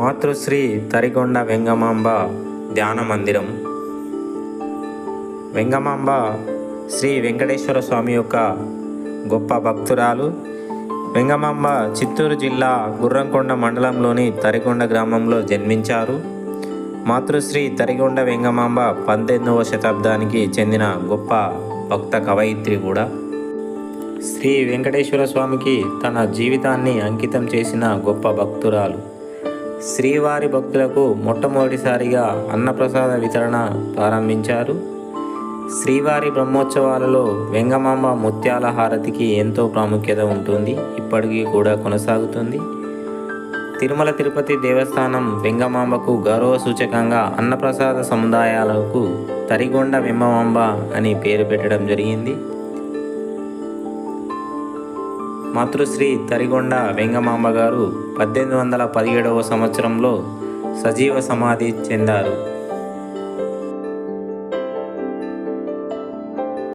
మాతృశ్రీ తరిగొండ వెంగమాంబ ధ్యాన మందిరం. వెంగమాంబ శ్రీ వెంకటేశ్వర స్వామి యొక్క గొప్ప భక్తురాలు. వెంగమాంబ చిత్తూరు జిల్లా గుర్రంకొండ మండలంలోని తరిగొండ గ్రామంలో జన్మించారు. మాతృశ్రీ తరిగొండ వెంగమాంబ పద్దెనిమిదవ శతాబ్దానికి చెందిన గొప్ప భక్త కవయిత్రి కూడా. శ్రీ వెంకటేశ్వర స్వామికి తన జీవితాన్ని అంకితం చేసిన గొప్ప భక్తురాలు. శ్రీవారి భక్తులకు మొట్టమొదటిసారిగా అన్నప్రసాద వితరణ ప్రారంభించారు. శ్రీవారి బ్రహ్మోత్సవాలలో వెంగమాంబ ముత్యాల హారతికి ఎంతో ప్రాముఖ్యత ఉంటుంది. ఇప్పటికీ కూడా కొనసాగుతుంది. తిరుమల తిరుపతి దేవస్థానం వెంగమాంబకు గౌరవ సూచకంగా అన్నప్రసాద సముదాయాలకు తరిగొండ వెంగమాంబ అని పేరు పెట్టడం జరిగింది. మాతృశ్రీ తరిగొండ వెంగమాంబ గారు పద్దెనిమిది వందల పదిహేడవ సంవత్సరంలో సజీవ సమాధి చెందారు.